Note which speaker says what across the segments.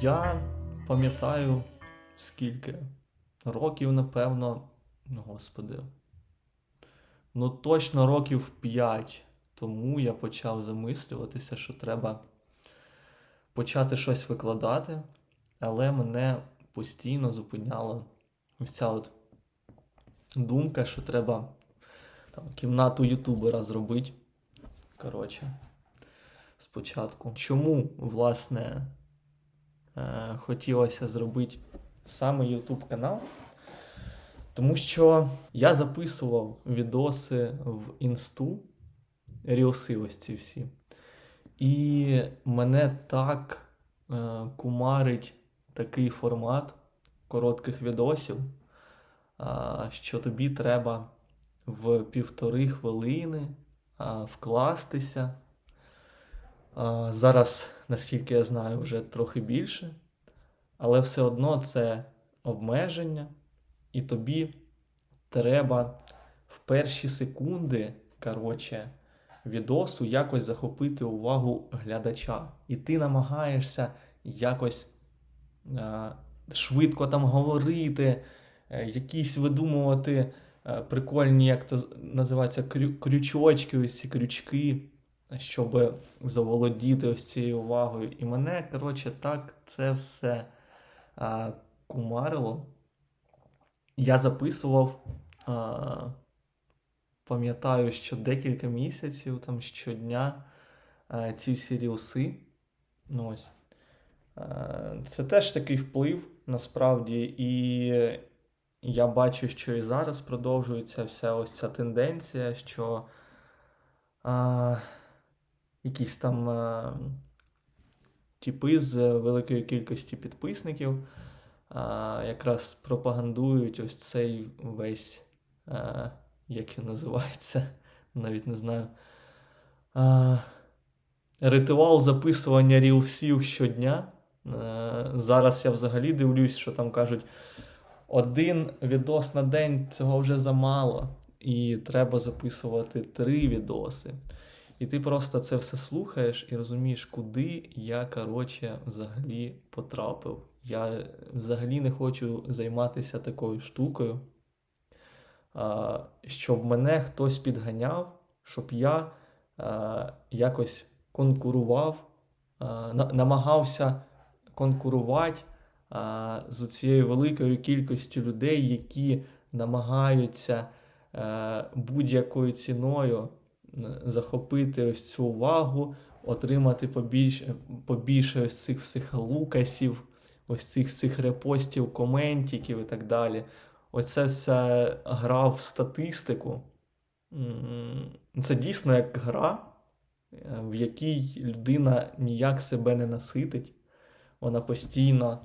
Speaker 1: Я пам'ятаю, скільки років, напевно, господи. Ну, точно років 5 тому я почав замислюватися, що треба почати щось викладати, але мене постійно зупиняла ось ця от думка, що треба там, кімнату ютубера зробити. Коротше, спочатку. Чому, власне, е, хотілося зробити саме YouTube канал? Тому що я записував відоси в інсту, рілси ось ці всі. І мене так е, кумарить такий формат коротких відосів, а, що тобі треба в півтори хвилини а, вкластися. Зараз, наскільки я знаю, вже трохи більше, але все одно це обмеження, і тобі треба в перші секунди, коротше, відосу якось захопити увагу глядача. І ти намагаєшся якось е, швидко там говорити, е, якісь видумувати е, прикольні, як то називається, крючочки, ось ці крючки, щоб заволодіти ось цією увагою. І мене, коротше, так це все е, кумарило. Я записував, е, пам'ятаю, що декілька місяців, там щодня е, ці всі рілси. Ну, ось. Це теж такий вплив насправді, і я бачу, що і зараз продовжується вся ось ця тенденція, що а, якісь там а, типи з великої кількості підписників а, якраз пропагандують ось цей весь, а, як він називається, навіть не знаю. А, ритуал записування рілсів щодня. Е, Зараз я взагалі дивлюсь, що там кажуть, один відос на день цього вже замало, і треба записувати три відоси. І ти просто це все слухаєш і розумієш, куди я, коротше, взагалі потрапив. Я взагалі не хочу займатися такою штукою, щоб мене хтось підганяв, щоб я якось конкурував, намагався конкурувати з цією великою кількістю людей, які намагаються е, будь-якою ціною захопити ось цю увагу, отримати побільше, побільше ось цих всіх лукасів, ось цих всіх репостів, коментиків і так далі. Оце все гра в статистику. Це дійсно як гра, е, в якій людина ніяк себе не наситить. Вона постійно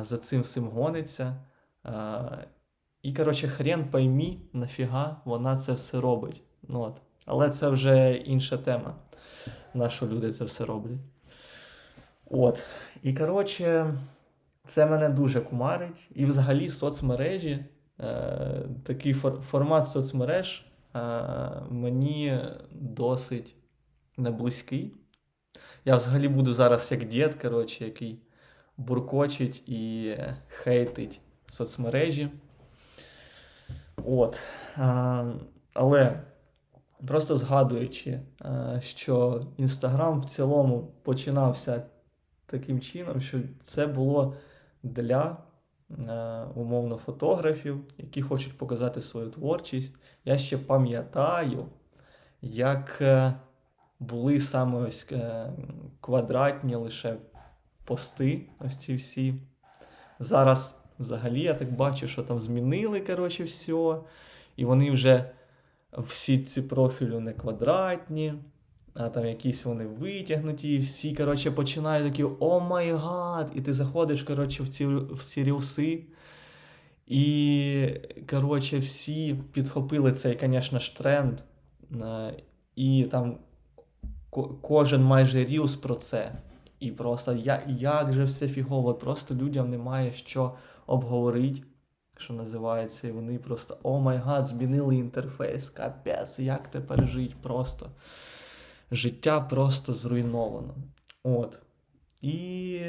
Speaker 1: за цим всім гониться. І, коротше, хрен поймі, нафіга вона це все робить. Ну, от. Але це вже інша тема. На що люди це все роблять. От. І, коротше, це мене дуже кумарить. І взагалі соцмережі, е, такий фор- формат соцмереж е, мені досить не близький. Я взагалі буду зараз як дід, коротше, який буркочить і хейтить соцмережі. От. А, але просто згадуючи, що Інстаграм в цілому починався таким чином, що це було для е, умовно фотографів, які хочуть показати свою творчість. Я ще пам'ятаю, як е, були саме ось е, квадратні лише пости, ось ці всі. Зараз взагалі я так бачу, що там змінили, коротше, все. І вони вже всі ці профілі не квадратні, а там якісь вони витягнуті, і всі, коротше, починають такі о май гад! І ти заходиш, коротше, в ці, в ці рілси. І, коротше, всі підхопили цей, звісно ж, тренд. І там кожен майже рілс про це. І просто я, як же все фігово, просто людям немає що обговорити, що називається, і вони просто о май гад, змінили інтерфейс, капець, як тепер жити просто. Життя просто зруйновано. От. І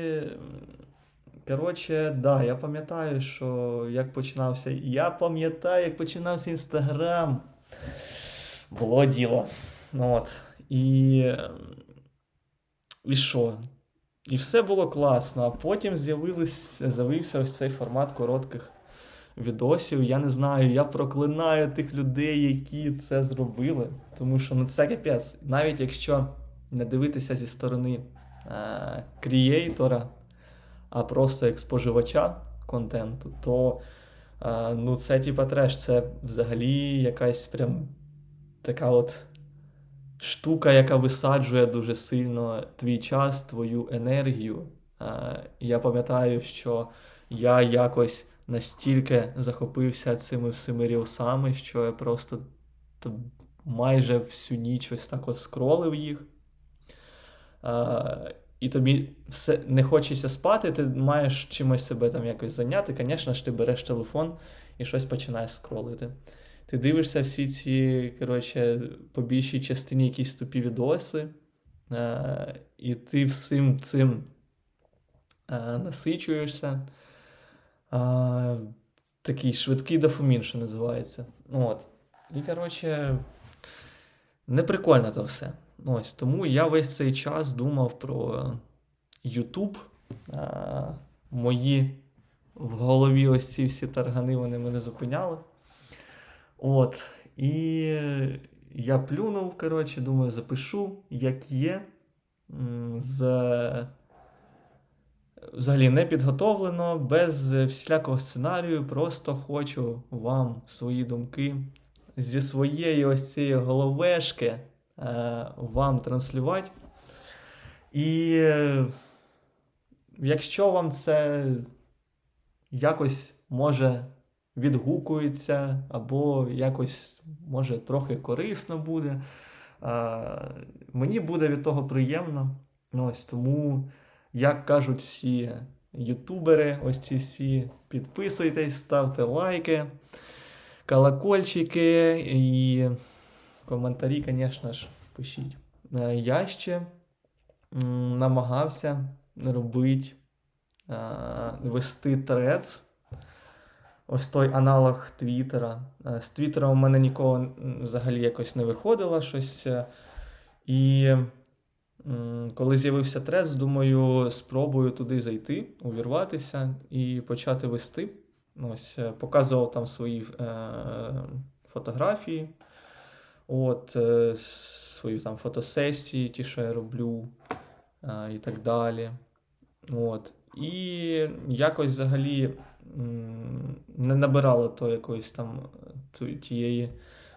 Speaker 1: коротше, да, я пам'ятаю, що як починався. Я пам'ятаю, як починався Інстаграм. Було діло. От. І. І що? І все було класно, а потім з'явився ось цей формат коротких відосів. Я не знаю, я проклинаю тих людей, які це зробили. Тому що ну це капець. Навіть якщо не дивитися зі сторони е- крієйтора, а просто як споживача контенту, то е- ну це типа треш, це взагалі якась прям така от штука, яка висаджує дуже сильно твій час, твою енергію. Е, Я пам'ятаю, що я якось настільки захопився цими всіми рілсами, що я просто майже всю ніч ось так от скролив їх. Е, І тобі все не хочеться спати, ти маєш чимось себе там якось зайняти. Звісно ж, ти береш телефон і щось починаєш скролити. Ти дивишся всі ці, коротше, по більшій частині якісь тупі відоси, е, і ти всім цим е, насичуєшся. Такий швидкий дофамін, що називається. Ну, От. І, коротше, неприкольно то все. Ну, Ось, тому я весь цей час думав про. Е, мої в голові ось ці всі таргани вони мене зупиняли. От. І я плюнув, коротше, думаю, запишу, як є. З... Взагалі не підготовлено, без всілякого сценарію, просто хочу вам свої думки зі своєї ось цієї головешки е, вам транслювати. І е, якщо вам це якось може відгукується, або якось може трохи корисно буде. Мені буде від того приємно. Ось тому, як кажуть всі ютубери, ось ці всі, підписуйтесь, ставте лайки, колокольчики і коментарі, звісно ж, пишіть. Е, Я ще намагався робити, е, вести трец. Ось той аналог Твіттера. Е, З Твіттера у мене ніколи взагалі якось не виходило щось. І коли з'явився трец, думаю, спробую туди зайти, увірватися і почати вести. Ось, е, показував там свої е, фотографії, от, е, свої там фотосесії, ті, що я роблю, е, і так далі. От. І якось взагалі м, не набирало то якоїсь там тієї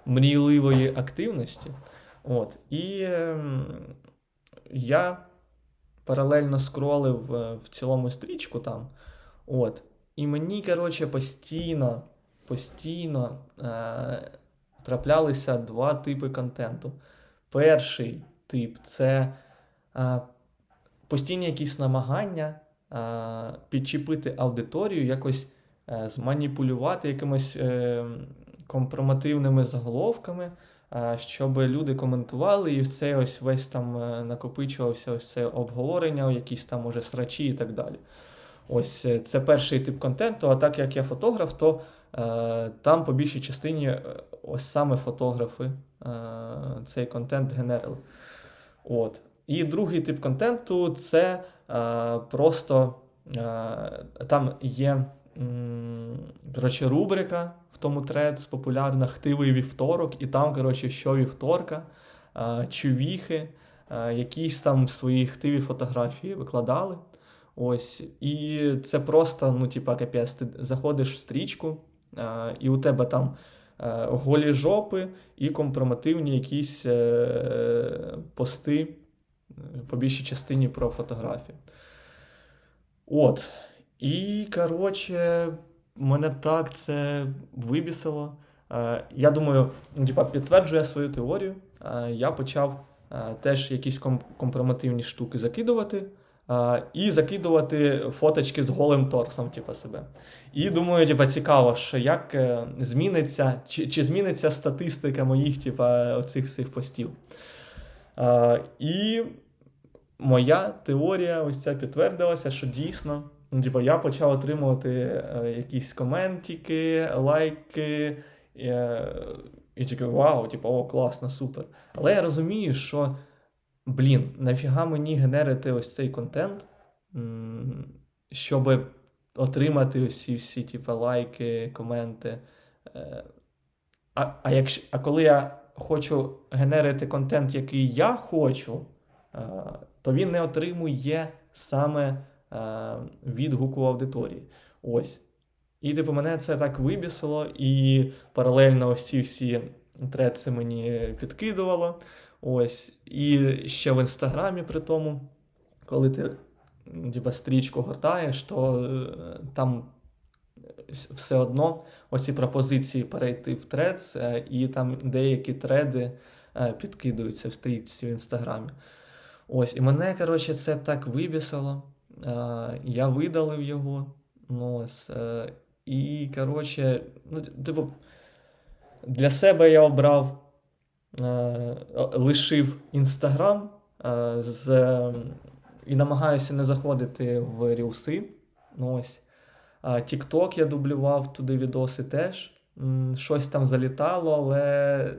Speaker 1: мрійливої активності. От. І ем, я паралельно скролив е, в цілому стрічку там. От. І мені, коротше, постійно, постійно е, траплялися два типи контенту. Перший тип це е, постійні якісь намагання е, підчепити аудиторію, якось е, зманіпулювати якимось е, компромативними заголовками, щоб люди коментували, і все ось весь там е, накопичувався ось це обговорення, якісь там може срачі і так далі. Ось е, це перший тип контенту. А так як я фотограф, то е, там по більшій частині е, ось саме фотографи е, цей контент генерили. От. І другий тип контенту це е, просто е, там є коротше, рубрика в тому трец популярна Хтивий вівторок, і там, коротше, що вівторка, чувіхи, якісь там свої хтиві фотографії викладали. Ось, і це просто, ну, типа, капець, ти заходиш в стрічку, і у тебе там е, голі жопи і компромативні якісь е, пости е, по більшій частині про фотографії. От. І, коротше, мене так це вибісило. Е, Я думаю, ну, типа, підтверджує свою теорію. Е, Я почав е, теж якісь компромативні штуки закидувати. І закидувати фоточки з голим торсом, типа, себе. І думаю, типа, цікаво, що як зміниться, чи, чи зміниться статистика моїх, типа, оцих всіх постів. І моя теорія ось ця підтвердилася, що дійсно Ну, типу, я почав отримувати е, якісь коментики, лайки. е, і такий, вау, типу, о, класно, супер. Але я розумію, що, блін, нафіга мені генерити ось цей контент, щоб отримати ось всі, типу, лайки, коменти. Е, А, а, якщо, а коли я хочу генерити контент, який я хочу, то він не отримує саме відгуку аудиторії. Ось. І, типу, мене це так вибісило, і паралельно ось ці всі треці мені підкидувало. Ось. І ще в інстаграмі при тому, коли ти типу, стрічку гортаєш, то е, там все одно оці пропозиції перейти в трец, е, і там деякі треди е, підкидаються в стрічці в інстаграмі. Ось, і мене, коротше, це так вибісило. Е, Я видалив його. Ну, ось, е, і, коротше, ну, типу, для себе я обрав, е, лишив Інстаграм з, і намагаюся не заходити в рілси. Ну, ось. TikTok я дублював туди відоси теж. Щось там залітало, але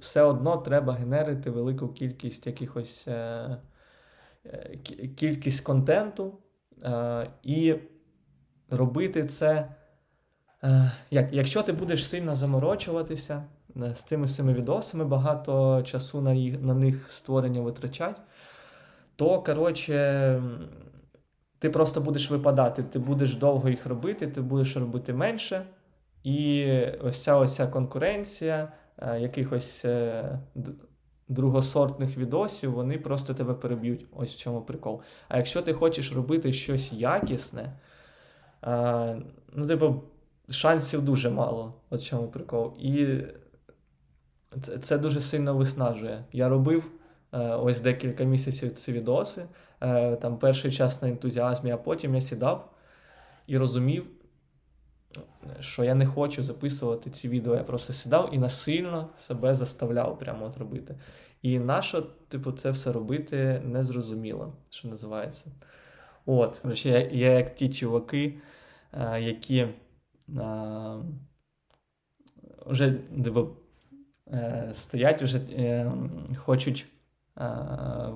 Speaker 1: все одно треба генерити велику кількість якихось кількість контенту е, і робити це. Е, як, якщо ти будеш сильно заморочуватися е, з тими всіми відосами, багато часу на, їх, на них створення витрачать, то коротше, ти просто будеш випадати, ти будеш довго їх робити, ти будеш робити менше. І ось ця ось ця конкуренція е, якихось е, другосортних відосів, вони просто тебе переб'ють. Ось в чому прикол. А якщо ти хочеш робити щось якісне, е, ну, типу, шансів дуже мало. От в чому прикол. І це, це дуже сильно виснажує. Я робив е, ось декілька місяців ці відоси, е, там перший час на ентузіазмі, а потім я сідав і розумів, що я не хочу записувати ці відео. Я просто сідав і насильно себе заставляв прямо от робити. І нащо, типу, це все робити незрозуміло, що називається. От, я, я як ті чуваки, е, які е, вже типу, е, стоять, вже хочуть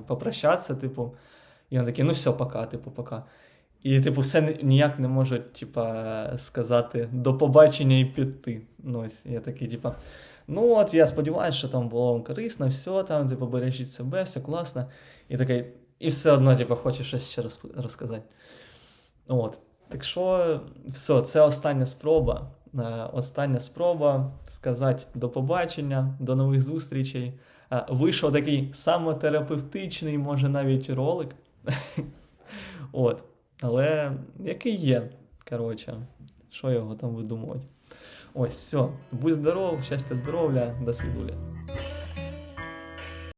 Speaker 1: попрощатися, типу, і вони такі, ну все, пока, типу, пока. І, типу, все ніяк не можуть, типа, сказати до побачення і піти. Ну, ось я такий, типа, ну от я сподіваюся, що там було вам корисно, все там, типу, бережіть себе, все класно. І такий, і все одно, типу, хочу щось ще розказати. От. Так що, все, це остання спроба. Е, Остання спроба сказати до побачення, до нових зустрічей. Е, Вийшов такий самотерапевтичний, може навіть ролик. От. Але який є, коротше, що його там видумувати. Ось, все. Будь здоров, щастя, здоров'я, до свідуля.